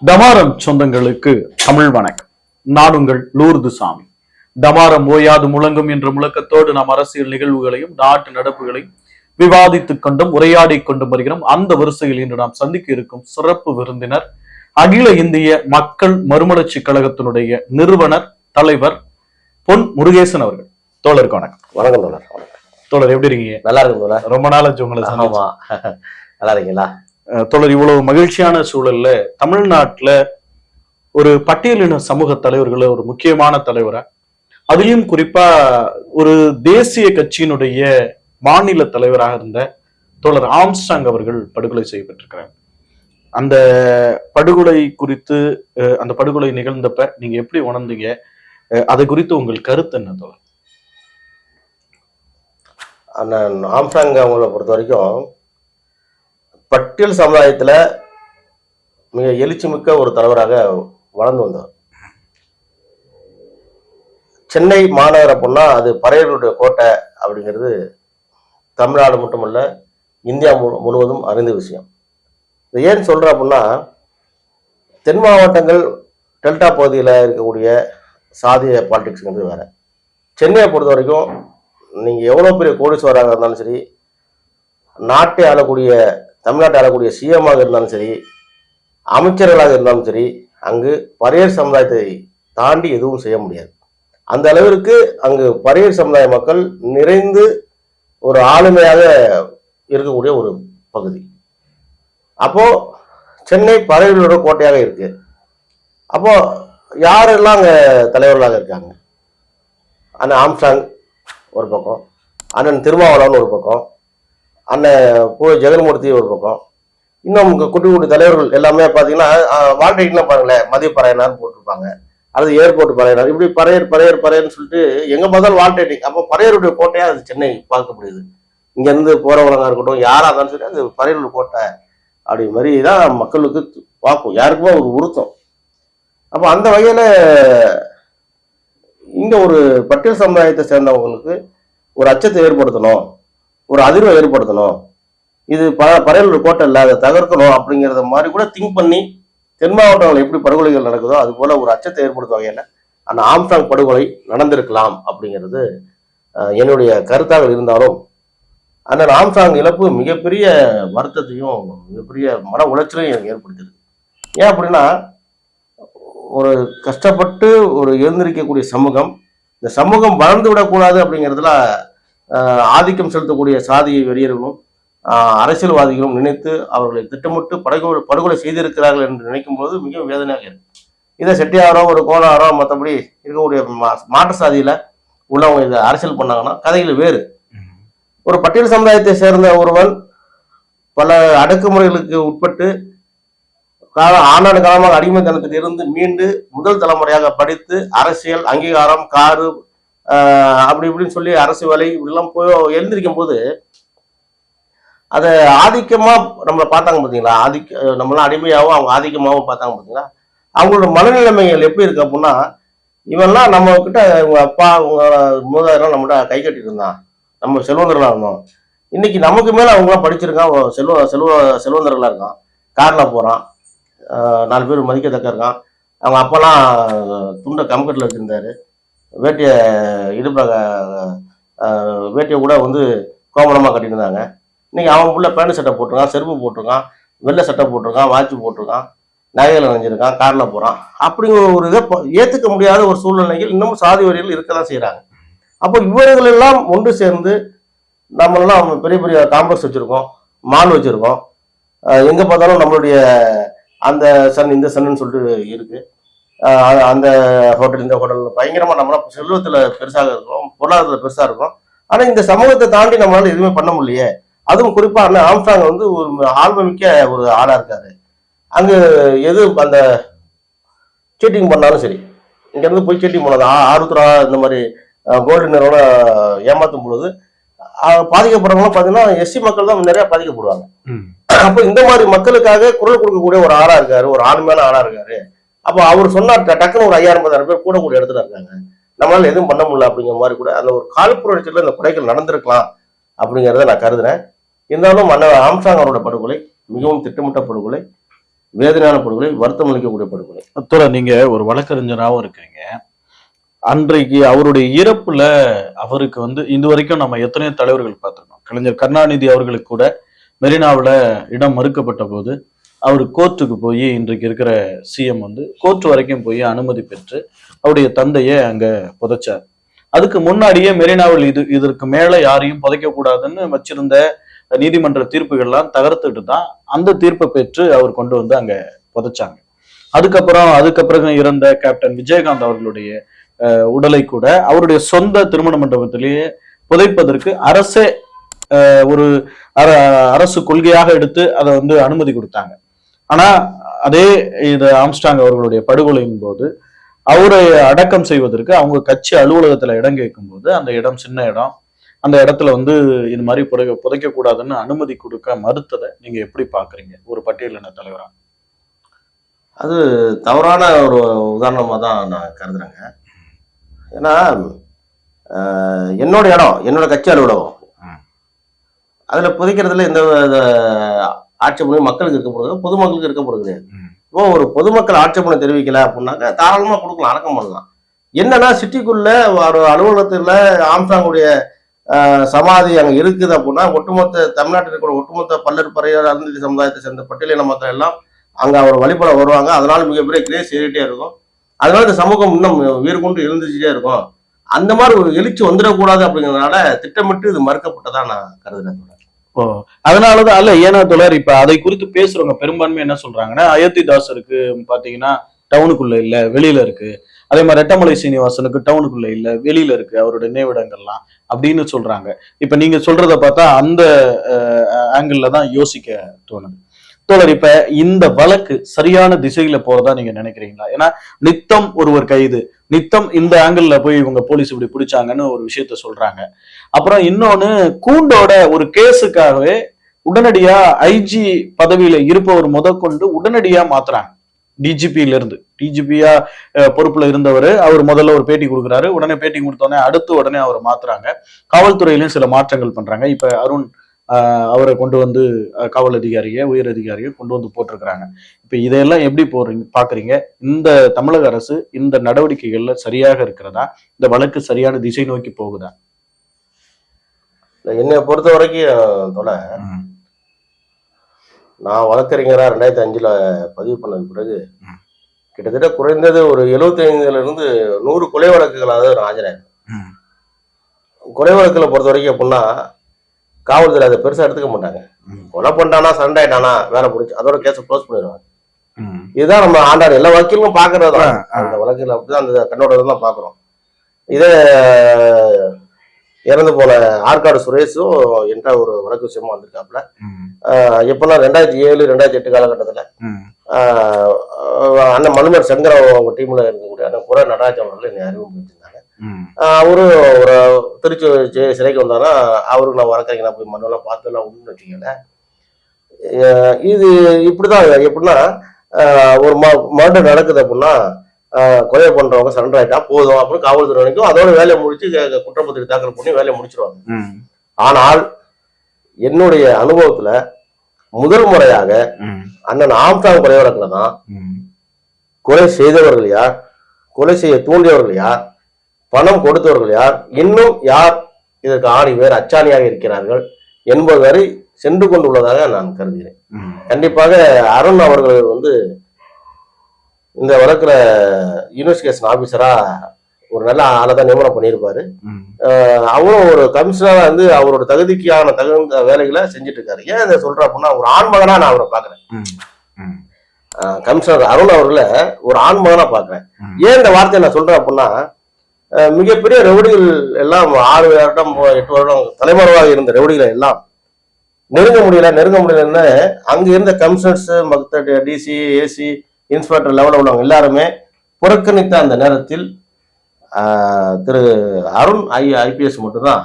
டமாரம் சொந்தங்களுக்கு தமிழ் வணக்கம். நான் உங்கள் லூர்து சாமி டமாரம் ஓயாது முழங்கும் என்ற முழக்கத்தோடு நாம் அரசியல் நிகழ்வுகளையும் நாட்டு நடப்புகளையும் விவாதித்துக் கொண்டும் உரையாடிக் கொண்டும் வருகிறோம். அந்த வரிசையில் இன்று நாம் சந்திக்க இருக்கும் சிறப்பு விருந்தினர் அகில இந்திய மக்கள் மறுமலர்ச்சி கழகத்தினுடைய நிறுவனர் தலைவர் பொன் முருகேசன் அவர்கள். தோழருக்கு வணக்கம். வணக்கம் தோழர். தோழர் எப்படி இருக்கீங்க? நல்லா இருக்கும் தோழர். ரொம்ப நாளாச்சு உங்களை நல்லா இருக்கீங்களா? தொடர் இவ்வளவு மகிழ்ச்சியான சூழல்ல தமிழ்நாட்டுல ஒரு பட்டியலின சமூக தலைவர்கள ஒரு முக்கியமான தலைவரா? அதிலும் குறிப்பா ஒரு தேசிய கட்சியினுடைய மாநில தலைவராக இருந்த தோழர் ஆம்ஸ்டாங் அவர்கள் படுகொலை செய்யப்பட்டிருக்கிறார். அந்த படுகொலை குறித்து அஹ் அந்த படுகொலை நிகழ்ந்தப்ப நீங்க எப்படி உணர்ந்தீங்க? அஹ் அதை குறித்து உங்கள் கருத்து என்ன தோழர்? அண்ணன் ஆம்சாங் அவங்கள பொறுத்த வரைக்கும் பட்டியல் சமுதாயத்தில் மிக எழுச்சிமிக்க ஒரு தலைவராக வளர்ந்து வந்தார். சென்னை மாநகர பொண்ணா அது பறையர்களுடைய கோட்டை அப்படிங்கிறது தமிழ்நாடு மட்டுமல்ல இந்தியா முழு முழுவதும் அறிந்த விஷயம். இது ஏன் சொல்கிறேன் அப்படின்னா தென் மாவட்டங்கள் டெல்டா பகுதியில் இருக்கக்கூடிய சாதிய பாலிடிக்ஸுங்கிறது வேறு. சென்னையை பொறுத்த வரைக்கும் நீங்கள் எவ்வளோ பெரிய கோடீஸ்வராக இருந்தாலும் சரி நாட்டை ஆளக்கூடிய தமிழ்நாட்டை ஆளக்கூடிய சிஎம்மாக இருந்தாலும் சரி அமைச்சர்களாக இருந்தாலும் சரி அங்கு பரையர் சமுதாயத்தை தாண்டி எதுவும் செய்ய முடியாது. அந்த அளவிற்கு அங்கு பரையர் சமுதாய மக்கள் நிறைந்து ஒரு ஆளுமையாக இருக்கக்கூடிய ஒரு பகுதி. அப்போ சென்னை பறவைகளோட கோட்டையாக இருக்கு. அப்போ யாரெல்லாம் அங்கே தலைவர்களாக இருக்காங்க? அண்ணன் ஆம்சாங் ஒரு பக்கம் அண்ணன் திருமாவளவன் ஒரு பக்கம் அண்ணன் பூ ஜெகன்மூர்த்தி ஒரு பக்கம். இன்னும் குட்டி குட்டி தலைவர்கள் எல்லாமே பார்த்தீங்கன்னா வால்டைட்லாம் பாருங்களேன் மதிய பறையனார்னு போட்டிருப்பாங்க. அல்லது ஏர்போர்ட் பறையனார். இப்படி பறையர் பறையர் பறையர்னு சொல்லிட்டு எங்கே பார்த்தாலும் வால்டேட்டிங் அப்போ பறையருடைய கோட்டையாக அது சென்னை பார்க்கப்படுது. முடியுது இங்கேருந்து போறவங்களா இருக்கட்டும் யாராக இருந்தாலும் சரி அது பறையருடைய கோட்டை அப்படி மாதிரி தான் மக்களுக்கு பார்ப்போம் யாருக்குமே ஒரு உருத்தம் அப்போ அந்த வகையில் இங்கே ஒரு பட்டியல் சமுதாயத்தை சேர்ந்தவங்களுக்கு ஒரு அச்சத்தை ஏற்படுத்தணும். ஒரு அதிர்வை ஏற்படுத்தணும். இது ப பறையலூர் கோட்டை இல்லை அதை தகர்க்கணும் அப்படிங்கிறத மாதிரி கூட திங்க் பண்ணி தென் மாவட்டங்கள் எப்படி படுகொலைகள் நடக்குதோ அது போல ஒரு அச்சத்தை ஏற்படுத்தும் வகையில் அந்த ஆம்ஸ்டாங் படுகொலை நடந்திருக்கலாம் அப்படிங்கிறது என்னுடைய கருத்தாக இருந்தாலும் அந்த ஆம்சாங் இழப்பு மிகப்பெரிய வருத்தத்தையும் மிகப்பெரிய மன உளைச்சலையும் எனக்கு ஏற்படுத்தியது. ஏன் அப்படின்னா ஒரு கஷ்டப்பட்டு ஒரு எழுந்திருக்கக்கூடிய சமூகம் இந்த சமூகம் வளர்ந்து விடக்கூடாது அப்படிங்கிறதுல ஆதிக்கம் செலுத்தக்கூடிய சாதியை வெறியர்களும் அரசியல்வாதிகளும் நினைத்து அவர்களை திட்டமிட்டு படுகொலை படுகொலை செய்திருக்கிறார்கள் என்று நினைக்கும் போது மிகவும் வேதனையாக இருக்கு. இதை செட்டியாரோ ஒரு கோணாரோ மற்றபடி இருக்கக்கூடிய மா- மாற்று சாதியில உள்ளவங்க இதை அரசியல் பண்ணாங்கன்னா கதைகள் வேறு. ஒரு பட்டியல் சமுதாயத்தை சேர்ந்த ஒருவன் பல அடக்குமுறைகளுக்கு உட்பட்டு கால ஆண்டாண்டு காலமாக அடிமைத்தனத்தில் இருந்து மீண்டு முதல் தலைமுறையாக படித்து அரசியல் அங்கீகாரம் காரு அப்படி இப்படின்னு சொல்லி அரசு வேலை இப்படிலாம் போய் எழுந்திருக்கும் போது அதை ஆதிக்கமா நம்மளை பார்த்தாங்க பார்த்தீங்களா ஆதிக்க நம்மளாம் அடிமையாகவும் அவங்க ஆதிக்கமாகவும் பார்த்தாங்க பார்த்தீங்களா அவங்களோட மனநிலைமைகள் எப்படி இருக்கு அப்படின்னா இவன்லாம் நம்ம கிட்ட உங்க அப்பா உங்க மூதாயிரம் நம்மகிட்ட கை கட்டிட்டு இருந்தான். நம்ம செல்வந்தர்களா இருந்தோம். இன்னைக்கு நமக்கு மேல அவங்களாம் படிச்சிருக்கான் செல்வ செல்வ செல்வந்தர்களா இருக்கான். கார்ல போறான். நாலு பேர் மதிக்கத்தக்க இருக்கான். அவங்க அப்பெல்லாம் துண்டை கம்கட்டில் வச்சிருந்தாரு. வேட்டியை இடுப்பில் வேட்டியை கூட வந்து கோமணமாக கட்டியிருந்தாங்க இன்றைக்கி அவன் புள்ள பேண்ட் சட்டை போட்டிருக்கான் செருப்பு போட்டிருக்கான் வெள்ளை சட்டை போட்டிருக்கான் வாட்ச் போட்டிருக்கான் நகைகள் அணிஞ்சிருக்கான் காரில் போகிறான் அப்படிங்கிற ஒரு இதை ஏற்றுக்க முடியாத ஒரு சூழ்நிலைகள் இன்னமும் சாதி வரிகள் இருக்க தான் செய்கிறாங்க அப்போ இவர்கள் எல்லாம் ஒன்று சேர்ந்து நம்மளெல்லாம் பெரிய பெரிய காம்ப்ளெக்ஸ் வச்சுருக்கோம் மால் வச்சுருக்கோம். எங்கே பார்த்தாலும் நம்மளுடைய அந்த சன் இந்த சன்னு சொல்லிட்டு இருக்குது அந்த ஹோட்டல் இந்த ஹோட்டல் பயங்கரமா நம்மளாம் செல்வத்துல பெருசாக இருக்கோம் பொருளாதாரத்துல பெருசா இருக்கோம். ஆனா இந்த சமூகத்தை தாண்டி நம்மளால எதுவுமே பண்ண முடியலையே. அதுவும் குறிப்பா அண்ணன் ஆம்ஸ்டாங் வந்து ஒரு ஆழ்வமிக்க ஒரு ஆளா இருக்காரு. அங்க எது அந்த சீட்டிங் பண்ணாலும் சரி இங்க இருந்து போய் சீட்டிங் பண்ணாது ஆருத்ரா இந்த மாதிரி கோல்டு நிறுவனம் ஏமாத்தும் பொழுது பாதிக்கப்படுறவங்களும் பார்த்தீங்கன்னா எஸ்சி மக்கள் தான் நிறைய பாதிக்கப்படுவாங்க. அப்போ இந்த மாதிரி மக்களுக்காக குரல் கொடுக்கக்கூடிய ஒரு ஆளா இருக்காரு ஒரு ஆளுமையான ஆளா இருக்காரு. அப்போ அவர் சொன்னார் ட- டக்குன்னு ஒரு ஐயாயிரம் பதாயிரம் பேர் கூடக்கூடிய இடத்துல இருக்காங்க. நம்மளால எதுவும் பண்ண முடியல அப்படிங்கிற மாதிரி கூட அந்த ஒரு காழ்ப்புணர்ச்சியில் இந்த கொலைகள் நடந்திருக்கலாம் அப்படிங்கிறத நான் கருதுறேன். இருந்தாலும் மன்னர் ஆம்சாங் அவரோட படுகொலை மிகவும் திட்டமிட்ட படுகொலை வேதனையான படுகொலை வருத்தம் அளிக்கக்கூடிய படுகொலை. அத்தோட நீங்க ஒரு வழக்கறிஞராகவும் இருக்கீங்க. அன்றைக்கு அவருடைய இறப்புல அவருக்கு வந்து இது வரைக்கும் நம்ம எத்தனையோ தலைவர்கள் பார்த்துருக்கோம். கலைஞர் கருணாநிதி அவர்களுக்கு கூட மெரினாவில் இடம் மறுக்கப்பட்ட போது அவர் கோர்ட்டுக்கு போய் இன்றைக்கு இருக்கிற சிஎம் வந்து கோர்ட் வரைக்கும் போய் அனுமதி பெற்று அவருடைய தந்தையை அங்கே புதைச்சார். அதுக்கு முன்னாடியே மெரினாவில் இது இதற்கு மேலே யாரையும் புதைக்கக்கூடாதுன்னு வச்சிருந்த நீதிமன்ற தீர்ப்புகள்லாம் தகர்த்துட்டு தான் அந்த தீர்ப்பை பெற்று அவர் கொண்டு வந்து அங்கே புதைச்சாங்க. அதுக்கப்புறம் அதுக்கப்புறம் இறந்த கேப்டன் விஜயகாந்த் அவர்களுடைய உடலை கூட அவருடைய சொந்த திருமண மண்டபத்திலேயே புதைப்பதற்கு அரசே ஒரு அர- அரசு கொள்கையாக எடுத்து அதை வந்து அனுமதி கொடுத்தாங்க. ஆனா அதே இது ஆம்ஸ்டாங் அவர்களுடைய படுகொலையின் போது அவரை அடக்கம் செய்வதற்கு அவங்க கட்சி அலுவலகத்துல இடம் கேட்கும் போது அந்த இடம் சின்ன இடம் அந்த இடத்துல வந்து இது மாதிரி புதைக்க புதைக்க கூடாதுன்னு அனுமதி கொடுக்க மறுத்ததை நீங்க எப்படி பாக்குறீங்க? ஒரு பட்டியலின தலைவரா? அது தவறான ஒரு உதாரணமாக தான் நான் கருதுறேங்க. ஏன்னா ஆஹ், என்னோட இடம் என்னோட கட்சி அலுவலகம். அதில் புதைக்கிறதுல எந்த வித ஆட்சேபனையும் மக்களுக்கு இருக்க போகிறது பொதுமக்களுக்கு இருக்க போகிறது கிடையாது. இப்போ ஒரு பொதுமக்கள் ஆட்சேபனை தெரிவிக்கல அப்படின்னாக்க தாராளமாக கொடுக்கலாம் அடக்கம் பண்ணலாம். என்னன்னா சிட்டிக்குள்ள ஒரு அலுவலகத்தில் ஆம்சாங்குடைய சமாதி அங்கே இருக்குது அப்படின்னா ஒட்டுமொத்த தமிழ்நாட்டில் இருக்கிற ஒட்டுமொத்த பல்லர் பறையர் அருந்ததி சமுதாயத்தை சேர்ந்த பட்டியலின மக்கள் எல்லாம் அங்க அவர் வழிபட வருவாங்க. அதனால மிகப்பெரிய கிரேஸ் ஏறிட்டே இருக்கும். அதனால இந்த சமூகம் இன்னும் உயிர் கொண்டு இருந்துச்சுட்டே இருக்கும். அந்த மாதிரி ஒரு எழுச்சி வந்துடக்கூடாது அப்படிங்கிறதுனால திட்டமிட்டு இது மறுக்கப்பட்டதா நான் கருதுறேன் அதனாலதான் அல்ல ஏன்னா தொடர் இப்ப அதை குறித்து பேசுறவங்க பெரும்பான்மை என்ன சொல்றாங்கன்னா அயோத்திதாசருக்கு பாத்தீங்கன்னா டவுனுக்குள்ள இல்ல வெளியில இருக்கு. அதே மாதிரி ரெட்டமலை சீனிவாசனுக்கு டவுனுக்குள்ள இல்ல வெளியில இருக்கு அவருடைய நினைவிடங்கள்லாம் அப்படின்னு சொல்றாங்க. இப்ப நீங்க சொல்றத பார்த்தா அந்த ஆங்கிள் தான் யோசிக்க தோணுது. தோழர் இப்ப இந்த வழக்கு சரியான திசையில போறதா நீங்க நினைக்கிறீங்களா? ஏன்னா நித்தம் ஒருவர் கைது நித்தம் இந்த ஆங்கிள் போய் இவங்க போலீஸ் இப்படி பிடிச்சாங்கன்னு ஒரு விஷயத்த சொல்றாங்க. அப்புறம் இன்னொன்னு கூண்டோட ஒரு கேஸுக்காகவே உடனடியா ஐஜி பதவியில இருப்பவர் முதற்கொண்டு உடனடியா மாத்துறாங்க. டிஜிபியில இருந்து டிஜிபியா பொறுப்புல இருந்தவர் அவர் முதல்ல ஒரு பேட்டி கொடுக்குறாரு. உடனே பேட்டி கொடுத்தோடனே அடுத்து உடனே அவர் மாத்துறாங்க. காவல்துறையிலும் சில மாற்றங்கள் பண்றாங்க. இப்ப அருண் அவரை கொண்டு வந்து காவல் அதிகாரியை உயர் அதிகாரியை கொண்டு வந்து போட்டிருக்கிறாங்க. இப்ப இதையெல்லாம் எப்படி போறீங்க பாக்குறீங்க? இந்த தமிழக அரசு இந்த நடவடிக்கைகள்ல சரியாக இருக்கிறதா? இந்த வழக்கு சரியான திசை நோக்கி போகுதா? என்னை பொறுத்த வரைக்கும் தொலை நான் வழக்கறிஞரா ரெண்டாயிரத்தி அஞ்சுல பதிவு பண்ணது பிறகு. கிட்டத்தட்ட குறைந்தது ஒரு 75 இருந்து நூறு கொலை வழக்குகளாவது நான் ஆஜராயிருக்கேன். கொலை வழக்குல பொறுத்த வரைக்கும் எப்படின்னா காவல்துறை அதை பெருசா எடுத்துக்க மாட்டாங்க. கொலை பண்ணிட்டானா சண்டை ஆயிட்டானா வேலை முடிச்சு அதோட கேஸை க்ளோஸ் பண்ணிடுவாங்க. இதுதான் நம்ம ஆண்டாடு எல்லா வக்கீலும் பாக்குறது தான். அந்த வழக்குல அப்படிதான் அந்த கண்ணோட தான் பாக்குறோம் இதே இறந்து போன ஆற்காடு சுரேஷும் என்ற ஒரு வழக்கு விஷயமா வந்திருக்காப்புல ம். ஆஹ் எப்பன்னா ரெண்டாயிரத்தி ஏழு ரெண்டாயிரத்தி எட்டு காலகட்டத்துல அண்ணன் மனுமர் சங்கர் அவங்க டீம்ல இருக்கக்கூடிய அண்ணன் புற நடராஜ் அவர்கள் என்னை அறிமுகப்படுத்திருந்தாங்க ம். ஆஹ் அவரு ஒரு திருச்சி சிறைக்கு வந்தாருன்னா அவருக்கு நான் வழக்கறிஞர் நான் போய் மனுவெல்லாம் பார்த்து எல்லாம் ஒன்றும் வச்சுக்கல இது இப்படிதான் எப்படின்னா ஒரு மர்டர் நடக்குது அப்படின்னா கொலை பண்றவங்க சரண்டர் ஆயிட்டா போதும் அப்படின்னு காவல்துறை வரைக்கும் அதோட வேலையை முடிச்சு குற்றப்பத்திரிகை தாக்கல் பண்ணி வேலையை முடிச்சிருவாங்க ம். ஆனால் என்னுடைய அனுபவத்துல முதல் முறையாக ம். அண்ணன் ஆம்சாங் கொலை வழக்குல தான் ம். கொலை செய்தவர்கள் யார் கொலை செய்ய தூண்டியவர்கள் யார் பணம் கொடுத்தவர்கள் யார்? இன்னும் யார்? இதற்கு ஆணி வேறு அச்சாணியாக இருக்கிறார்கள் என்பது வரை சென்று கொண்டுள்ளதாக நான் கருதுகிறேன். கண்டிப்பாக அருண் அவர்கள் வந்து இந்த வழக்குல இன்வெஸ்டிகேஷன் ஆபீசரா ஒரு நல்ல ஆளை தான் நியமனம் பண்ணியிருப்பாரு. அவரும் ஒரு கமிஷனரா வந்து அவரோட தகுதிக்கான தகுந்த வேலைகளை செஞ்சுட்டு இருக்காரு ஏன் இதை சொல்றேன் அப்படின்னா ஒரு ஆண்மகனா நான் அவரை பாக்குறேன் கமிஷனர் அருண் அவர்களை ஒரு ஆண்மகனா பாக்குறேன். ஏன் இந்த வார்த்தையை நான் சொல்றேன் அப்படின்னா மிகப்பெரிய ரவுடிகள் எல்லாம் ஆறு வருடம் எட்டு வருடம் தலைமறைவாக இருந்த ரவுடிகள் எல்லாம் நெருங்க முடியல நெருங்க முடியலன்னு அங்க இருந்த கமிஷனர்ஸ் மற்ற டிசி ஏசி இன்ஸ்பெக்டர் லெவலில் உள்ளவங்க எல்லாருமே புறக்கணித்த அந்த நேரத்தில் ஆஹ், திரு அருண் ஐ ஐபிஎஸ் மட்டும்தான்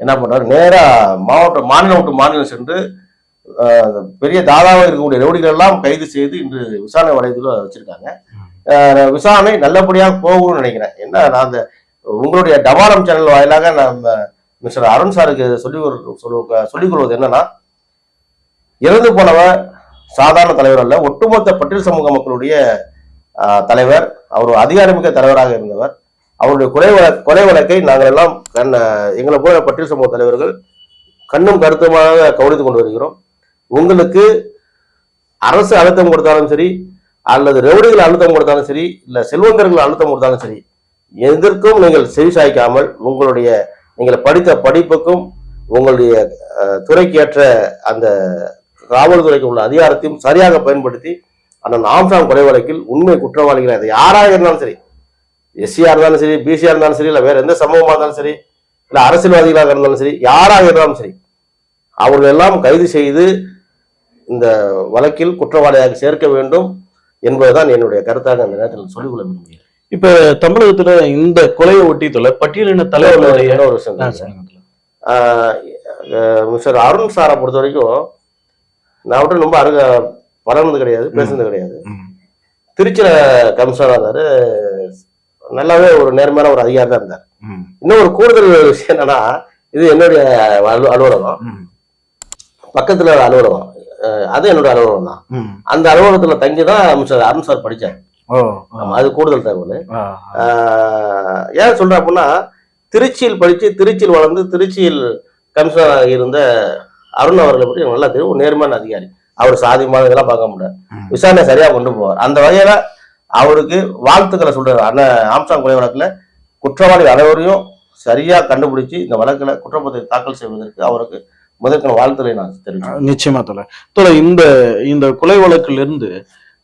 என்ன பண்றாரு? நேரா மாவட்ட மாநிலம் விட்டு மாநிலம் சென்று பெரிய தாதாவாக இருக்கக்கூடிய ரவுடிகள் எல்லாம் கைது செய்து இன்று விசாரணை வளையத்தில் வச்சிருக்காங்க. விசாரணை நல்லபடியாக போகும்னு நினைக்கிறேன். என்ன நான் அந்த உங்களுடைய டபாரம் சேனல் வாயிலாக நம்ம மிஸ்டர் அருண் சாருக்கு சொல்லி சொல்லிக் கொள்வது என்னன்னா இறந்து போனவர் சாதாரண தலைவர் அல்ல ஒட்டுமொத்த பட்டியல் சமூக மக்களுடைய தலைவர் அவர் அதிகாரமிக்க தலைவராக இருந்தவர். அவருடைய கொலை வழ- கொலை வழக்கை நாங்கள் எல்லாம் கண் எங்களை போல பட்டியல் சமூக தலைவர்கள் கண்ணும் கருத்துமாக கவனித்துக் கொண்டு வருகிறோம். உங்களுக்கு அரசு அழுத்தம் கொடுத்தாலும் சரி அல்லது ரவுடிகள் அழுத்தம் கொடுத்தாலும் சரி இல்ல செல்வந்தர்கள் அழுத்தம் கொடுத்தாலும் சரி எதற்கும் நீங்கள் செவி சாய்க்காமல் உங்களுடைய நீங்கள் படித்த படிப்புக்கும் உங்களுடைய துறைக்கு ஏற்ற அந்த காவல்துறைக்கு உள்ள அதிகாரத்தையும் சரியாக பயன்படுத்தி அந்த ஆம்சாங் கொலை வழக்கில் உண்மை குற்றவாளிகள் அது யாராக இருந்தாலும் சரி எஸ்சியாக இருந்தாலும் சரி பிசியாக இருந்தாலும் சரி இல்லை வேற எந்த சம்பவமாக இருந்தாலும் சரி இல்லை அரசியல்வாதிகளாக இருந்தாலும் சரி யாராக இருந்தாலும் சரி அவர்கள் எல்லாம் கைது செய்து இந்த வழக்கில் குற்றவாளியாக சேர்க்க வேண்டும். என்பதுதான் என்னுடைய கருத்தாக அந்த நேரத்தில் சொல்லிக்கொள்ள விரும்புகிறேன். இப்ப தமிழகத்துல இந்த கொலையை ஒட்டி தொலை பட்டியலின தலைவர்களுடைய இன்னொரு விஷயம் மிஸ்டர் அருண் சாரை பொறுத்த வரைக்கும் நான் அவர்கிட்ட ரொம்ப அருக பழகுனது கிடையாது பேசுனது கிடையாது. திருச்சியில கமிஷனராக இருந்தாரு நல்லாவே ஒரு நேர்மையான ஒரு அதிகாரி தான் இருந்தார். இன்னும் ஒரு கூடுதல் விஷயம் என்னன்னா இது என்னுடைய அலு- அலுவலகம். பக்கத்துல ஒரு அலுவலகம். அது என்னோட அலுவலகம் தான். அந்த அலுவலகத்துல தங்கி தான் மிஸ்டர் அருண் சார் படிச்சார். அது கூடுதல் தகவல். ஏன் சொல்றேன் அப்படின்னா திருச்சியில் படிச்சு திருச்சியில் வளர்ந்து திருச்சியில் கமிஷனராக இருந்த அருண் அவர்களை பற்றி நல்லா தெரியும். நேர்மையான அதிகாரி. அவர் சாதி இதெல்லாம் பார்க்க முடியாது. விசாரணை சரியா கொண்டு போவார். அந்த வகையில அவருக்கு வாழ்த்துக்களை சொல்றாரு. அண்ணன் ஆம்சாங் கொலை வழக்குல குற்றவாளி அனைவரையும் சரியா கண்டுபிடிச்சு இந்த வழக்குல குற்றப்பத்திரிகை தாக்கல் செய்வதற்கு அவருக்கு முதற்கன வாழ்த்துக்களை நான் தெரிவிச்சேன் நிச்சயமா தொலை தொலை இந்த இந்த கொலை வழக்குல இருந்து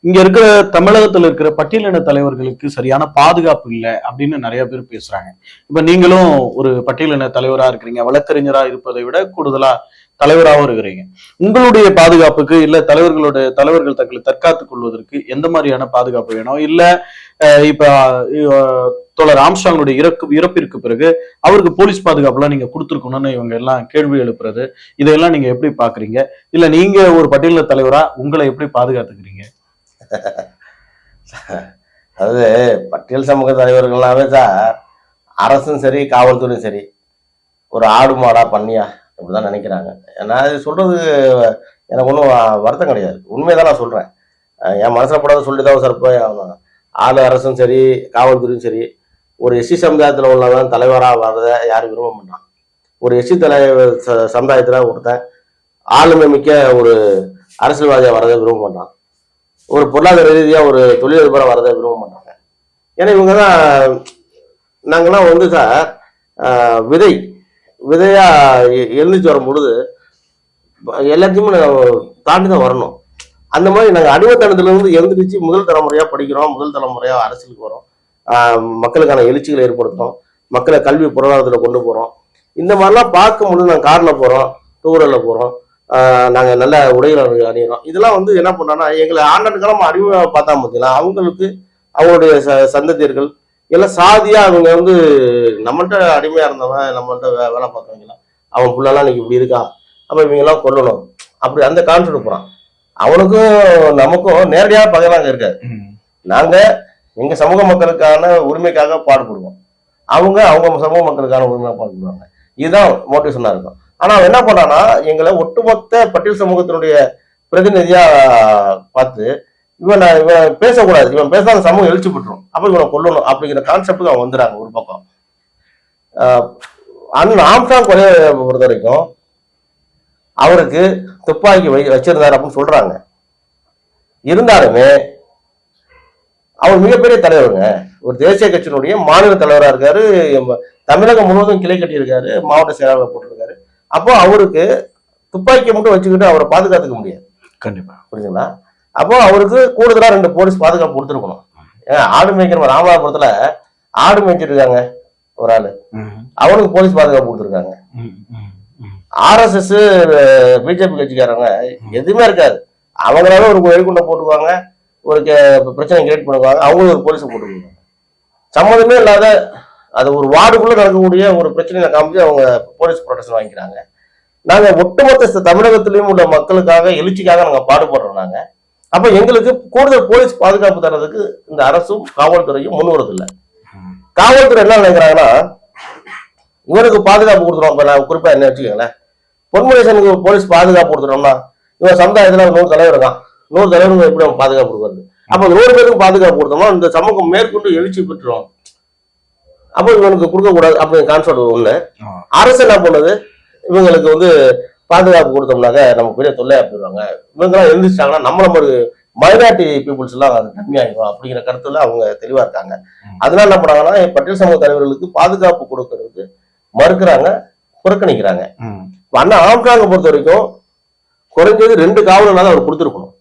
இங்க இருக்கிற தமிழகத்துல இருக்கிற பட்டியலின தலைவர்களுக்கு சரியான பாதுகாப்பு இல்லை அப்படின்னு நிறைய பேர் பேசுறாங்க. இப்ப நீங்களும் ஒரு பட்டியலின தலைவரா இருக்கிறீங்க வழக்கறிஞரா இருப்பதை விட கூடுதலா தலைவராகவும் இருக்கிறீங்க. உங்களுடைய பாதுகாப்புக்கு இல்ல தலைவர்களோட தலைவர்கள் தங்களை தற்காத்துக் கொள்வதற்கு எந்த மாதிரியான பாதுகாப்பு வேணும்? இல்ல இப்ப அஹ், தோழர் ஆம்ஸ்டாங்களுடைய இறக்கு இறப்பிற்கு பிறகு அவருக்கு போலீஸ் பாதுகாப்புலாம் நீங்க கொடுத்துருக்கணும்னு இவங்க எல்லாம் கேள்வி எழுப்புறது இதையெல்லாம் நீங்க எப்படி பாக்குறீங்க? இல்ல நீங்க ஒரு பட்டியல தலைவரா உங்களை எப்படி பாதுகாத்துக்கிறீங்க? அதாவது பட்டியல் சமூக தலைவர்கள்னாவே சார் அரசும் சரி காவல்துறையும் சரி ஒரு ஆடு மாடா பண்ணியா இப்படிதான் நினைக்கிறாங்க. நான் அது சொல்றது எனக்கு ஒன்றும் வருத்தம் கிடையாது. உண்மையை தான் நான் சொல்றேன். என் மனசில் படாத சொல்லி தான் சார் போய் ஆகணும். ஆளு அரசும் சரி காவல்துறையும் சரி ஒரு எஸ்சி சமுதாயத்தில் உள்ளவன் தலைவராக வர்றதை யாரும் விரும்ப மாட்டான். ஒரு எஸ்சி தலைவர் ச- ஒருத்தன் ஆளுமை மிக்க ஒரு அரசியல்வாதியாக வரதை விரும்ப மாட்டான். ஒரு பொருளாதார ரீதியாக ஒரு தொழிலதிபராக வரதை விரும்ப மாட்டாங்க. ஏன்னா இவங்க தான் நாங்கள்லாம் வந்து சார் விதை விதையாக எ- எழுந்துச்சு வரும் பொழுது எல்லாத்தையுமே தாண்டி தான் வரணும். அந்த மாதிரி நாங்கள் அடிமைத்தனத்திலிருந்து இருந்து முதல் தலைமுறையாக படிக்கிறோம் முதல் தலைமுறையாக அரசியலுக்கு வரோம். மக்களுக்கான எழுச்சிகளை ஏற்படுத்தும் மக்களை கல்வி பொருளாதாரத்தில் கொண்டு போகிறோம் இந்த மாதிரிலாம் பார்க்கும்போது நாங்கள் காரில் போகிறோம் டூவரில் போகிறோம் நாங்கள் நல்ல உடைகளை அணிகிறோம் இதெல்லாம் வந்து என்ன பண்ணோம்னா எங்களை ஆண்டாண்டு காலமா அறிவை பார்த்தா பார்த்தீங்கன்னா அவங்களுக்கு அவங்களுடைய ச சந்ததியர்கள் எல்லாம் சாதியாக அவங்க வந்து நம்மள்கிட்ட அடிமையாக இருந்தவன் நம்மள்கிட்ட வே வேலை பார்த்தவங்களாம் அவன் பிள்ளைலாம் இன்னைக்கு இப்படி இருக்கான். அப்போ இவங்கெல்லாம் கொல்லணும். அப்படி அந்த கான்செப்ட் போகிறான் அவனுக்கும் நமக்கும் நேரடியாக பகைவாங்க இருக்காது நாங்க எங்க சமூக மக்களுக்கான உரிமைக்காக பாடுபடுவோம். அவங்க அவங்க சமூக மக்களுக்கான உரிமையாக பாடுபடுவாங்க. இதுதான் மோட்டிவேஷனா இருக்கும். ஆனா அவன் என்ன பண்ணான்னா எங்களை ஒட்டுமொத்த பட்டியல் சமூகத்தினுடைய பிரதிநிதியா பார்த்து இவன் இவன் பேசக்கூடாது. இவன் பேசினா அந்த சமூகம் எழுச்சி பெற்றுரும். அப்ப இவனை கொல்லணும் அப்படிங்கிற கான்செப்டுக்கு அவன் வந்துடுறாங்க ஒரு பக்கம். அண்ணன் ஆம்சாங் கொலையை பொறுத்த வரைக்கும் அவருக்கு துப்பாக்கி வை வச்சிருந்தாரு அப்படின்னு சொல்றாங்க. இருந்தாலுமே அவர் மிகப்பெரிய தலைவருங்க. ஒரு தேசிய கட்சியினுடைய மாநில தலைவரா இருக்காரு தமிழகம் முழுவதும் கிளை கட்டியிருக்காரு மாவட்ட செயலாளர் போட்டிருக்காரு. அப்போ அவருக்கு துப்பாக்கி மட்டும் வச்சுக்கிட்டு அவரை பாதுகாத்துக்க முடியாது. கண்டிப்பா. புரியுதுங்களா அப்போ அவருக்கு கூடுதலா ரெண்டு போலீஸ் பாதுகாப்பு கொடுத்துருக்கணும். ஏன் ஆடு மேய்க்கிற ராமநாதபுரத்துல ஆடு மேய்ச்சிட்டு இருக்காங்க ஒரு ஆளு. அவனுக்கு போலீஸ் பாதுகாப்பு கொடுத்துருக்காங்க. ஆர்எஸ்எஸ் பிஜேபி கட்சிக்காரங்க எதுவுமே இருக்காது. அவங்களாவே ஒரு வெடிகுண்டை போட்டுக்குவாங்க ஒரு பிரச்சனை கிரியேட் பண்ணுவாங்க அவங்களும் ஒரு போலீஸை போட்டுக்குவாங்க. சம்மந்தமே இல்லாத அது ஒரு வார்டுக்குள்ள நடக்கக்கூடிய ஒரு பிரச்சனையை காமிச்சு அவங்க போலீஸ் ப்ரொடெக்ஷன் வாங்கிக்கிறாங்க. நாங்க ஒட்டுமொத்த தமிழகத்திலயும் உள்ள மக்களுக்காக எழுச்சிக்காக நாங்க பாடுபடுறோம் நாங்க. அப்ப எங்களுக்கு கூடுதல் போலீஸ் பாதுகாப்பு தரதுக்கு இந்த அரசும் காவல்துறையும் முன் வரதில்லை காவல்துறை என்ன நினைக்கிறாங்கன்னா இவனுக்கு பாதுகாப்பு கொடுத்துருவோம் இப்ப நான் குறிப்பா என்ன வச்சுக்கோங்களேன். பொன்முனேசனுக்கு போலீஸ் பாதுகாப்பு கொடுத்துட்டோம்னா இவன் சமுதாயத்துல நூறு தலைவர் இருக்கான். நூறு தலைவருக்கு எப்படி அவன் பாதுகாப்பு கொடுக்கறது? அப்ப நூறு பேருக்கு பாதுகாப்பு கொடுத்தோம்னா இந்த சமூகம் மேற்கொண்டு எழுச்சி பெற்றுரும். அப்போ இவனுக்கு கொடுக்க கூடாது அப்படிங்கிற கான்செப்ட் ஒண்ணு அரசு என்ன பண்ணுது? இவங்களுக்கு வந்து பாதுகாப்பு கொடுத்தோம்னாக்க நம்ம பெரிய தொல்லையா போயிடுவாங்க இவங்கெல்லாம் எழுந்திரிச்சாங்கன்னா நம்மள ஒரு மைனாரிட்டி பீப்புள்ஸ் எல்லாம் அது கம்மியாயிடும் அப்படிங்கிற கருத்துல அவங்க தெளிவா இருக்காங்க. அதனால என்ன பண்றாங்கன்னா பட்டியல் சமூக தலைவர்களுக்கு பாதுகாப்பு கொடுக்கறதுக்கு மறுக்கிறாங்க புறக்கணிக்கிறாங்க. அண்ணா ஆம்ஸ்ட்ராங்க பொறுத்த வரைக்கும் குறைஞ்சது ரெண்டு காவலர்களாவது அவர் கொடுத்துருக்கணும்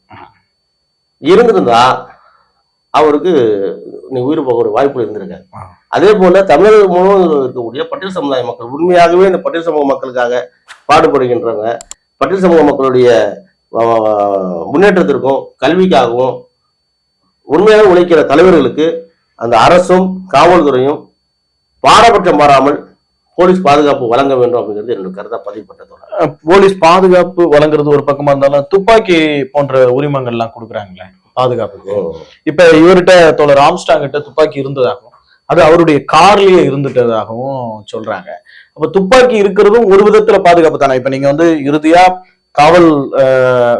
இருந்திருந்தா அவருக்கு நீ உயிர் போக ஒரு வாய்ப்பு இருந்திருக்காரு. அதே போல தமிழகம் முழுவதும் இருக்கக்கூடிய பட்டியல் சமுதாய மக்கள் உண்மையாகவே இந்த பட்டியல் சமூக மக்களுக்காக பாடுபடுகின்றவங்க பட்டியல் சமூக மக்களுடைய முன்னேற்றத்திற்கும் கல்விக்காகவும் உண்மையாக உழைக்கிற தலைவர்களுக்கு அந்த அரசும் காவல்துறையும் பாரபட்சம் மாறாமல் போலீஸ் பாதுகாப்பு வழங்க வேண்டும் அப்படிங்கிறது என்னோட கருத்தா அஹ் போலீஸ் பாதுகாப்பு வழங்குறது ஒரு பக்கமா இருந்தாலும் துப்பாக்கி போன்ற உரிமங்கள் எல்லாம் கொடுக்குறாங்களே பாதுகாப்புக்கு. இப்ப இவர்கிட்ட தோழர் ஆம்ஸ்டாங் கிட்ட துப்பாக்கி இருந்ததாகவும் அது அவருடைய கார்லயே இருந்துட்டதாகவும் சொல்றாங்க. அப்ப துப்பாக்கி இருக்கிறதும் ஒரு விதத்துல பாதுகாப்பு தானே? இப்ப நீங்க வந்து இறுதியா காவல்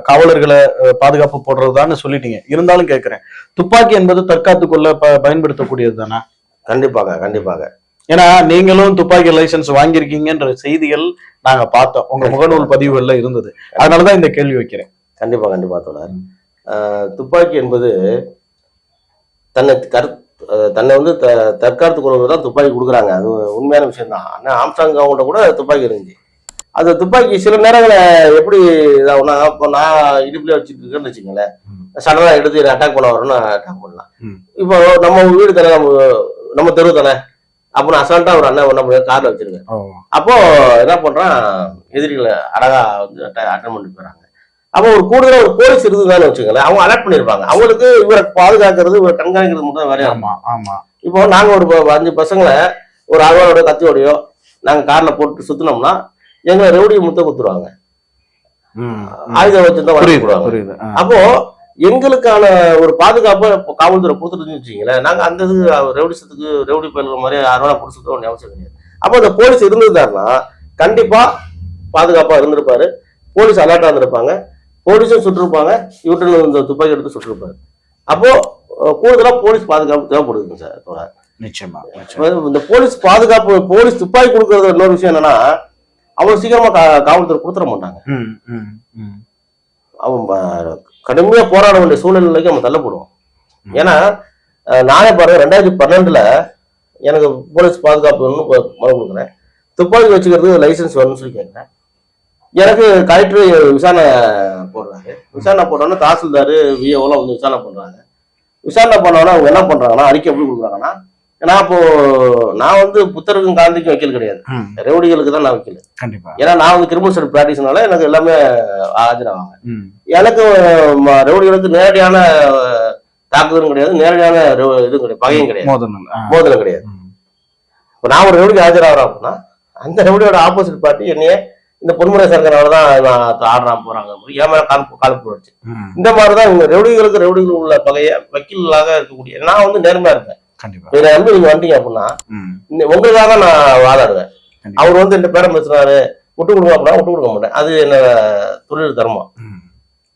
காவலர்களை பாதுகாப்பு போடுறதுதான்னு சொல்லிட்டீங்க. இருந்தாலும் கேட்கிறேன் துப்பாக்கி என்பது தற்காத்து கொள்ள பயன்படுத்தக்கூடியது தானே? கண்டிப்பாக கண்டிப்பாக. ஏன்னா நீங்களும் துப்பாக்கி லைசென்ஸ் வாங்கியிருக்கீங்கன்ற செய்திகள் நாங்க பார்த்தோம். உங்க முகநூல் பதிவுகள்ல இருந்தது. அதனாலதான் இந்த கேள்வி வைக்கிறேன். கண்டிப்பா கண்டிப்பா தோழர். துப்பாக்கி என்பது தன்னை கரு தன்னை வந்து த தற்காத்து கொள்வது தான் துப்பாக்கி கொடுக்குறாங்க. அது உண்மையான விஷயம் தான் ஆனால் ஆம்சாங் அவங்கள்ட்ட கூட துப்பாக்கி இருந்துச்சு. அந்த துப்பாக்கி சில நேரங்களில் எப்படி இதாகும்னா இப்போ நான் இடுப்புல வச்சுட்டு இருக்கேன்னு வச்சுக்கோங்களேன். சடனாக எடுத்து அட்டாக் பண்ண வரணும்னா அட்டாக் பண்ணலாம். இப்போ நம்ம வீடு தானே நம்ம நம்ம தெரு தானே? அப்போ நான் அசால்ட்டா ஒரு அண்ணன் என்ன பண்ணுவேன் காரில் வச்சிருக்கேன். அப்போ என்ன பண்றான்? எதிரிகளை அழகா வந்து அட்டன் பண்ணிட்டு போறாங்க அப்போ ஒரு கூடுதலா ஒரு போலீஸ் இருந்ததுன்னு வச்சுக்கோங்களேன். அவங்க அலர்ட் பண்ணிருப்பாங்க அவங்களுக்கு இவரை பாதுகாக்கிறது இவரை கண்காணிக்கிறது மட்டும் இருக்கும். ஆமா ஆமா. இப்போ நாங்க ஒரு அஞ்சு பசங்களை ஒரு அருவாளோட கத்தியோடையோ நாங்க கார்ல போட்டு சுத்தினோம்னா எங்களை ரெவடியை முத்த குத்துருவாங்க. ஆயுதம் வச்சு தான் புரியுது வளர்த்து புரியுது. ஆ. அப்போ எங்களுக்கான ஒரு பாதுகாப்பை இப்போ காவல்துறை கொடுத்துட்டு வச்சுங்களேன் நாங்க அந்த இது ரெவடிசத்துக்கு ரெவடி பயிலுற மாதிரி போட்டு சுத்த வேண்டிய அவசியம் கிடையாது. அப்போ அந்த போலீஸ் இருந்திருந்தாருன்னா கண்டிப்பா பாதுகாப்பா இருந்திருப்பாரு. போலீஸ் அலர்ட்டா இருந்திருப்பாங்க. போலீஸும் சுட்டிருப்பாங்க. இவற்றில் இந்த துப்பாக்கி எடுத்து சுட்டிருப்பாரு. அப்போ அஹ், கூடுதலா போலீஸ் பாதுகாப்பு தேவைப்படுதுங்க சார் தோழர். நிச்சயமா. இப்ப இந்த போலீஸ் பாதுகாப்பு போலீஸ் துப்பாக்கி கொடுக்கறது இன்னொரு விஷயம் என்னன்னா அவ்வளவு சீக்கிரமா காவல்துறை கொடுத்துட மாட்டாங்க. ம், ம், ம். அவன் கடுமையா போராட வேண்டிய சூழ்நிலைக்கு நம்ம தள்ளப்படுவோம். ஏன்னா நானே பாருங்க ரெண்டாயிரத்தி பன்னெண்டுல எனக்கு போலீஸ் பாதுகாப்பு மனு கொடுக்குறேன். துப்பாக்கி வச்சுக்கிறதுக்கு லைசன்ஸ் வேணும்னு சொல்லி கேட்குறேன். எனக்கு கலெக்டர் விசாரணை போடுறாங்க விசாரணை போடுறோன்னா தாசில்தார் விஏஓலாம் வந்து விசாரணை பண்றாங்க. விசாரணை பண்ணோன்னா அவங்க என்ன பண்றாங்கன்னா அறிக்கை எப்படி கொடுக்குறாங்கன்னா நான் இப்போ நான் வந்து புத்தருக்கும் காந்திக்கும் வக்கீல் கிடையாது. ரெவடிகளுக்கு தான் நான் வக்கீல். கண்டிப்பா. ஏன்னா நான் வந்து கிரிமினல் சைட் ப்ராக்டிஸ்னால எனக்கு எல்லாமே ஆஜராவாங்க. எனக்கு ரவுடிகளுக்கு நேரடியான தாக்குதலும் கிடையாது நேரடியான இதுவும் கிடையாது பகையும் கிடையாது. மோதலும் கிடையாது. இப்போ நான் ஒரு ரவுடிக்கு ஆஜராகிறேன் அப்படின்னா அந்த ரவுடியோட ஆப்போசிட் பார்ட்டி என்னைய இந்த பொன்முறை சர்க்கரால தான் ஆடுறான் போறாங்க. ஏன் மேல கால் கால் போடுச்சு. இந்த மாதிரி தான் இவங்க ரவுடிகளுக்கு ரவுடிகள் உள்ள பகைய வக்கீலாக இருக்கக்கூடிய நான் வந்து நேர்மையா இருப்பேன். கண்டிப்பா. இதை நம்பி நீங்க வந்தீங்க அப்படின்னா உங்களுக்காக தான் நான் வாதாடுவேன். அவர் வந்து இந்த பேரம் பேசுறாரு விட்டு கொடுங்க அப்படின்னா விட்டு கொடுக்க மாட்டேன். அது என்ன தொழில் தர்மம்.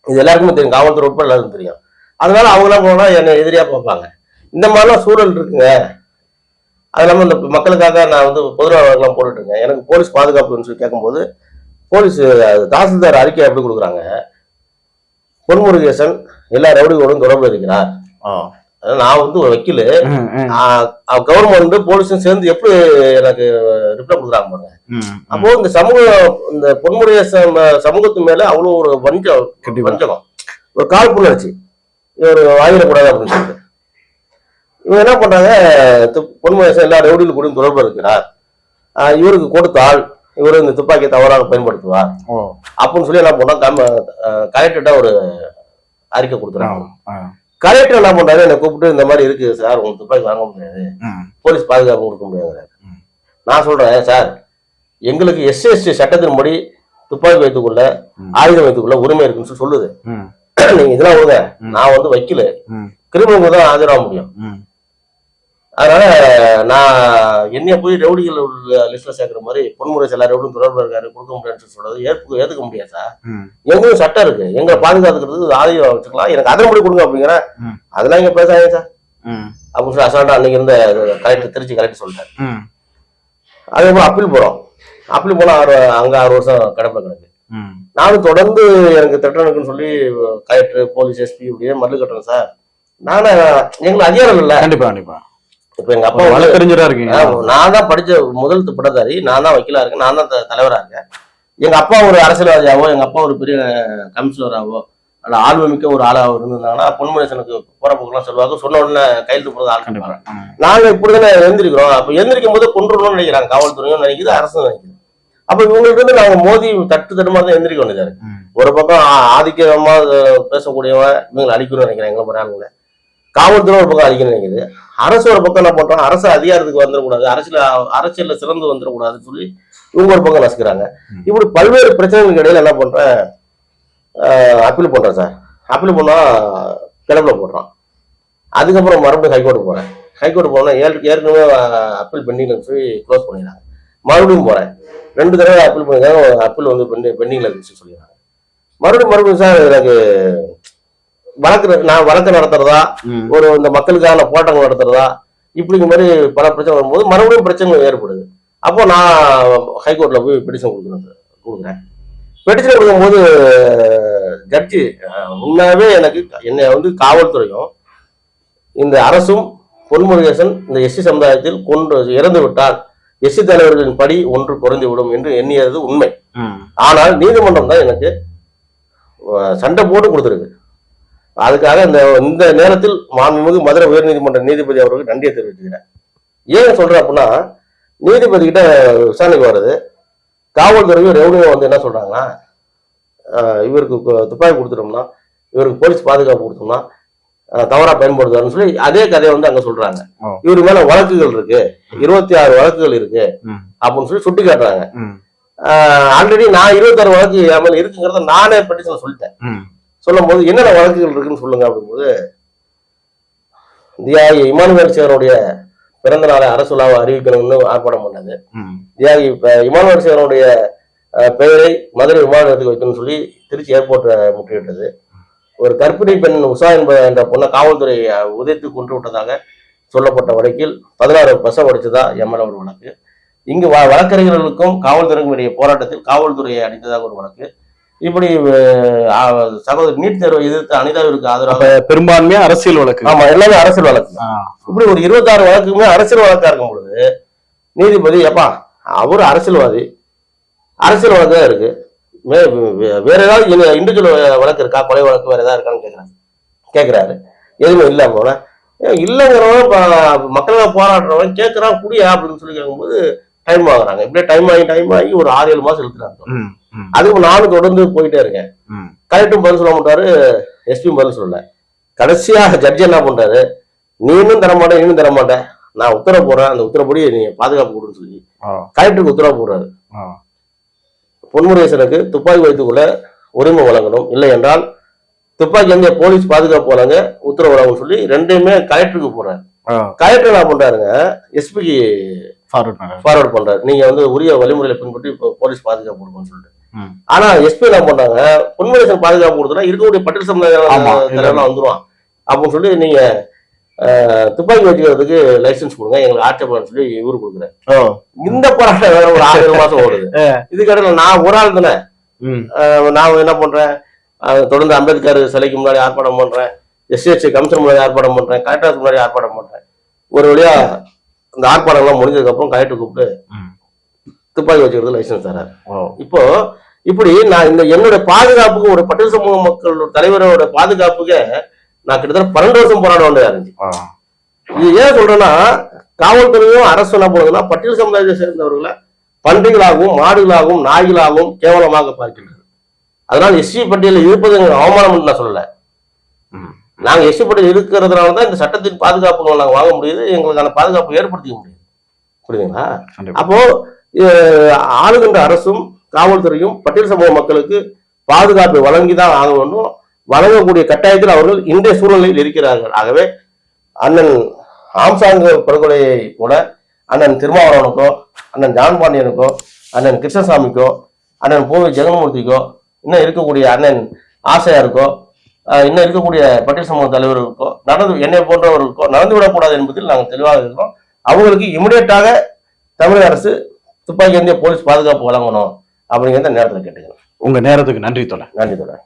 இது எல்லாருக்குமே தெரியும். காவல்துறை உட்பட எல்லாருக்கும் தெரியும். அதனால அவங்களாம் போனா என்னை எதிரியா பார்ப்பாங்க. இந்த மாதிரிலாம் சூழல் இருக்குங்க. அது இல்லாமல் இந்த மக்களுக்காக நான் வந்து பொதுநலவர்கள்லாம் போட்டுட்டு இருக்கேன் எனக்கு போலீஸ் பாதுகாப்புன்னு சொல்லி கேட்கும்போது போலீஸ் தாசில்தார் அறிக்கை எப்படி கொடுக்குறாங்க. பொன்முருகேசன் எல்லா ரவுடிகளோடும் தொடர்பு இருக்கிறார். நான் வந்து ஒரு வக்கீல். கவர்மெண்ட் போலீஸும் சேர்ந்து எப்படி எனக்கு ரிப்ளை கொடுக்குறாங்க பாருங்க. அப்போ இந்த சமூக இந்த பொன்முருகேசன் சமூகத்து மேல அவ்வளவு ஒரு வஞ்சம். வஞ்சகம். ஒரு கால் புணர்ச்சி. இவர் வாங்கிடக்கூடாது அப்படின்னு சொல்லிட்டு. இவங்க என்ன பண்றாங்க பொன்முருகேசன் எல்லா ரவுடியில் கூட தொடர்பு இருக்கிறார். இவருக்கு கொடுத்தால் இவர் இந்த துப்பாக்கியை தவறாக பயன்படுத்துவார். அப்படின்னு சொல்லி என்ன பண்ணா கலெக்டர்கிட்ட ஒரு அறிக்கை ஆ. கலெக்டர் என்ன பண்றாரு? என்னை கூப்பிட்டு இந்த மாதிரி இருக்கு சார் உங்களுக்கு துப்பாக்கி வாங்க முடியாது. போலீஸ் பாதுகாப்பு கொடுக்க முடியாதுங்கிறாரு. நான் சொல்றேன் சார் எங்களுக்கு எஸ்சி எஸ்டி சட்டத்தின்படி துப்பாக்கி வைத்துக்கொள்ள. ஆயுதம் வைத்துக்கொள்ள உரிமை இருக்குன்னு சொல்லி சொல்லுது. நீங்க இதெல்லாம் விடுங்க. நான் வந்து வக்கீல். கிரிமினலுக்கு தான் ஆஜராக முடியும். அதனால நான் என்னைய போய் ரவுடிகள் லிஸ்ட்ல சேர்க்கிற மாதிரி பொன்முறை எல்லா ரவுடியும் தொடர்பு இருக்காரு கொடுக்க முடியாதுன்னு சொல்றது ஏற்க ஏத்துக்க முடியாது சார். ம். எங்களும் சட்டம் இருக்கு. எங்களை பாதுகாத்துக்கிறதுக்கு ஆயுதம் வச்சுக்கலாம். எனக்கு அதன் படி கொடுங்க அப்படிங்கிறேன் ம். அதெல்லாம் இங்க பேசாதீங்க சார். அப்படின்னு சொல்லி அசால்ட்டா அன்னைக்கு இருந்த கலெக்டர் திருச்சி கலெக்டர் சொல்லிட்டாரு. ம். அதுக்கப்புறம் அப்பீல் போறோம். அப்பீல் போனா ஆறு அங்க ஆறு வருஷம் கடமை கிடக்கு. நானும் தொடர்ந்து எனக்கு திட்டணுக்குன்னு சொல்லி கலெக்டர் போலீஸ் எஸ்பி இப்படியே மல்லு கட்டுறேன் சார். நானே எங்களுக்கு அதிகாரம் இல்ல. கண்டிப்பா கண்டிப்பா. இப்ப எங்க அப்பா வழக்கறிஞரா இருக்கீங்க. நான் தான் படிச்ச முதல் பட்டதாரி. நான் தான் வக்கீலா இருக்கேன். நான் தான் தலைவரா இருக்கேன். எங்க அப்பா ஒரு அரசியல்வாதியாவோ எங்க அப்பா ஒரு பெரிய கவுன்சிலராவோ அல்ல ஆழ்வமிக்க ஒரு ஆளாவோ இருந்திருந்தாங்கன்னா பொன்முனேசனுக்கு போற போக்கெல்லாம் சொல்லுவாங்க. சொன்ன உடனே கையெழுத்து போடுறது ஆள் கண்டிப்பா. கண்டிப்பா ம். நாங்க இப்படிதானே எழுந்திருக்கிறோம். அப்ப எந்திரிக்கும் போது கொண்டுடணும்னு நினைக்கிறாங்க. காவல்துறையும் நினைக்குது அரசும் நினைக்குது. அப்ப இவங்களுக்கு வந்து நாங்க மோதி தட்டு தட்டுமா தான் எந்திரிக்க வேண்டியதா இருக்கு. ஒரு பக்கம் ஆதிக்கமா பேசக்கூடியவன் இவங்களை அழிக்கணும்னு நினைக்கிறேன் எங்களை போறாங்க காவல்துறை ஒரு பக்கம் அழிக்கணும்னு நினைக்குது. அரசு ஒரு பக்கம் என்ன பண்றோம்? அரசு அதிகாரத்துக்கு வந்துடக்கூடாது. அரசியல் அரசியல்ல சிறந்து வந்துடக்கூடாதுன்னு சொல்லி இவங்க ஒரு பக்கம் நசுக்கிறாங்க. இப்படி பல்வேறு பிரச்சனைகளுக்கு இடையில என்ன பண்றேன்? அப்பீல் பண்றேன் சார். அப்பீல் பண்ணா கிளம்புல போடுறான். அதுக்கப்புறம் மறுபடியும் ஹைகோர்ட்டு போறேன். ஹைகோர்ட் போனா ஏழு ஏற்கனவே அப்பீல் பெண்டிங்ல சொல்லி க்ளோஸ் பண்ணிடுறாங்க. மறுபடியும் போறேன். ரெண்டு தடவை அப்பீல் பண்ணிருக்காங்க அப்பீல் வந்து பெண்டி பெண்டிங்ல இருந்துச்சு சொல்லிடுறாங்க. மறுபடியும் மறுபடியும் சார் எனக்கு வழக்கு நான் வழக்கு நடத்துறதா. ஒரு இந்த மக்களுக்கான போராட்டங்கள் நடத்துறதா? இப்படிங்கிற மாதிரி பல பிரச்சனை வரும்போது மறுபடியும் பிரச்சனைகள் ஏற்படுது. அப்போ நான் ஹைகோர்ட்ல போய் பெட்டிஷன் கொடுக்குறேன் கொடுக்குறேன். பெட்டிஷன் கொடுக்கும்போது ஜட்ஜி உண்மையாவே எனக்கு என்னை வந்து காவல்துறையும் இந்த அரசும் பொன்முருகேசன் இந்த எஸ்சி சமுதாயத்தில் கொண்டு இறந்து விட்டால் எஸ்சி தலைவர்களின் படி ஒன்று குறைந்து விடும் என்று எண்ணியது உண்மை. ஆனால் நீதிமன்றம் தான் எனக்கு சண்டை போட்டு கொடுத்துருக்கு. அதுக்காக இந்த இந்த நேரத்தில் மாண்புமிகு மதுரை உயர்நீதிமன்ற நீதிபதி அவர்களுக்கு நன்றியை தெரிவிச்சுக்கிறேன் ஏன் சொல்றேன் அப்படின்னா நீதிபதி கிட்ட விசாரணைக்கு வருது காவல்துறையும் ரெவன்யூ வந்து என்ன சொல்றாங்கன்னா இவருக்கு துப்பாக்கி கொடுத்துட்டோம்னா இவருக்கு போலீஸ் பாதுகாப்பு கொடுத்தோம்னா தவறா பயன்படுத்துவாருன்னு சொல்லி அதே கதையை வந்து அங்க சொல்றாங்க. இவரு மேல வழக்குகள் இருக்கு இருபத்தி ஆறு வழக்குகள் இருக்கு. அப்படின்னு சொல்லி சுட்டி காட்டுறாங்க. ஆல்ரெடி நான் இருபத்தாறு வழக்கு என் மேல இருக்குங்கிறத நானே பெட்டிஷன் சொல்லிட்டேன். சொல்லும் போது என்னென்ன வழக்குகள் இருக்குன்னு சொல்லுங்க அப்படிங்கும்போது தியாகி இமானுவேல் சேரனுடைய பிறந்த நாளை அரசு விழாவை அறிவிக்கணும்னு ஆர்ப்பாட்டம் பண்ணது. தியாகி இமானுவேல் சேரனுடைய அஹ், பெயரை மதுரை விமான நிலையத்துக்கு வைக்கணும்னு சொல்லி திருச்சி ஏர்போர்ட்டை முற்றுகிட்டது ஒரு கர்ப்பிணி பெண் உஷா என்ப என்ற பொண்ணை காவல்துறை உதைத்து கொன்று விட்டதாக சொல்லப்பட்ட வழக்கில் பதினாறு பசம் அடிச்சதா எம்எல்ஏ ஒரு வழக்கு. இங்கு வழக்கறிஞர்களுக்கும் காவல்துறைக்கும் இடையே போராட்டத்தில் காவல்துறையை அடித்ததாக ஒரு வழக்கு. இப்படி சகோதரி நீட் தேர்வை எதிர்த்து அனிதாவிற்கு ஆதரவாக அப்ப பெரும்பான்மையா அரசியல் வழக்கு. ஆமா எல்லாமே அரசியல் வழக்கு. இப்படி ஒரு இருபத்தாறு வழக்குமே அரசியல் வழக்கா இருக்கும் பொழுது நீதிபதி எப்பா அவர் அரசியல்வாதி. அரசியல் வழக்கு தான் இருக்கு. வேற ஏதாவது இண்டிவிஜுவல் வழக்கு இருக்கா? கொலை வழக்கு வேற ஏதாவது இருக்கான்னு கேக்குறாரு கேக்குறாரு. எதுவுமே இல்ல போன இல்லைங்கிறவன் மக்களாக போராடுறவன் கேட்கறான் குடியா அப்படின்னு சொல்லி கேட்கும்போது டைம் ஆகுறாங்க இப்படியே டைம் ஆகி டைம் ஆகி ஒரு ஆறு ஏழு மாசம் இழுத்துறாங்க ம். ம். அதுக்கு நானும் தொடர்ந்து போயிட்டே இருக்கேன். கலெக்டரும் பதில் சொல்ல மாட்டாரு எஸ்பியும் பதில் சொல்லல கடைசியா ஜட்ஜ் என்ன பண்றாரு நீனும் தர மாட்டேன் நீனும் தர மாட்டேன் நான் உத்தரவு போடுறேன் அந்த உத்தரப்படி நீ பாதுகாப்பு கொடுன்னு சொல்லி. கலெக்டருக்கு உத்தரவு போடுறாரு. பொன்முருகேசனுக்கு துப்பாக்கி வைத்துக்கொள்ள உரிமை வழங்கணும் இல்லை என்றால் துப்பாக்கி வந்து போலீஸ் பாதுகாப்பு வழங்க உத்தரவு வழங்கணும் சொல்லி ரெண்டையுமே கலெக்டருக்கு போடுறாரு. கலெக்டர் என்ன பண்றாருங்க எஸ்பிக்கு ஃபார்வர்ட் பண்றாரு. நீங்க வந்து உரிய வழிமுறைகளை பின்பற்றி போலீஸ் பாதுகாப்பு கொடுக்கணும்னு சொல்லிட்டு. ஆனா எஸ்பி என்ன பண்றாங்க பொன்முருகேசன் பாதுகாப்பு கொடுத்தா இருக்கக்கூடிய பட்டியல் ஆமா, சமுதாய தலைவர்லாம் வந்துருவான். அப்படின்னு சொல்லி நீங்க துப்பாக்கி வச்சுக்கிறதுக்கு லைசென்ஸ் கொடுங்க. எங்களுக்கு ஆட்சேபம் சொல்லி இவரு கொடுக்குறாரு. ஓ. இந்த போராட்டம் வேற ஒரு ஆறு மாசம் ஓடுது. இதுக்கடையில நான் ஒரு ஆள் தானே? நான் என்ன பண்றேன்? தொடர்ந்து அம்பேத்கர் சிலைக்கு முன்னாடி ஆர்ப்பாட்டம் பண்றேன். எஸ்சிஎஸ்சி கமிஷன் முன்னாடி ஆர்ப்பாட்டம் பண்றேன். கலெக்டர் முன்னாடி ஆர்ப்பாட்டம் பண்றேன். ஒரு வழியா இந்த ஆர்ப்பாட்டம்லாம் முடிஞ்சதுக்கு அப்புறம் கலெக்டர் கூப்பிட்டு. துப்பாக்கி வச்சுக்கிறது லைசென்ஸ் தராரு. இப்போ இப்படி நான் இந்த என்னோட பாதுகாப்புக்கு ஒரு பட்டியல் சமூக மக்கள் தலைவரோட பாதுகாப்புக்கு நான் கிட்டத்தட்ட பன்னெண்டு வருஷம் போராட வேண்டியதா இருந்துச்சு. இது ஏன் சொல்றேன்னா காவல்துறையும் அரசு என்ன பண்ணுதுன்னா பட்டியல் சமுதாயத்தை சேர்ந்தவர்களை பன்றிகளாகவும் மாடுகளாகவும் நாய்களாகவும் கேவலமாக பார்க்கின்றது அதனால் எஸ்சி பட்டியலில் இருப்பது எங்களுக்கு அவமானம் நான் சொல்லல ம். நாங்க எஸ்சி பட்டியல் இருக்கிறதுனால தான் இந்த சட்டத்தின் பாதுகாப்புகளை நாங்க வாங்க முடியுது எங்களுக்கான பாதுகாப்பு ஏற்படுத்திக்க முடியுது புரியுதுங்களா. அப்போ ஆளுகின்ற அரசும் காவல்துறையும் பட்டியல் சமூக மக்களுக்கு பாதுகாப்பை வழங்கிதான் ஆக வேண்டும் வழங்கக்கூடிய கட்டாயத்தில் அவர்கள் இன்றைய சூழ்நிலையில் இருக்கிறார்கள். ஆகவே அண்ணன் ஆம்சாங் படுகொலையை கூட அண்ணன் திருமாவளவனுக்கோ அண்ணன் ஜான்பாண்டியனுக்கோ அண்ணன் கிருஷ்ணசாமிக்கோ அண்ணன் பூவி ஜெகன்மூர்த்திக்கோ இன்னும் இருக்கக்கூடிய அண்ணன் ஆசையாருக்கோ இன்னும் இருக்கக்கூடிய பட்டியல் சமூக தலைவர்களுக்கோ நடந்து என்னை போன்றவர்களுக்கோ நடந்து விடக்கூடாது என்பதில் நாங்கள் தெளிவாக இருக்கிறோம். அவங்களுக்கு இமிடியட்டாக தமிழக அரசு துப்பாக்கி ஏந்திய போலீஸ் பாதுகாப்பு வழங்கணும் அப்படிங்கிறத நேரத்தில் கேட்டுக்கிறோம் உங்க நேரத்துக்கு நன்றி தொடர் நன்றி தொடர்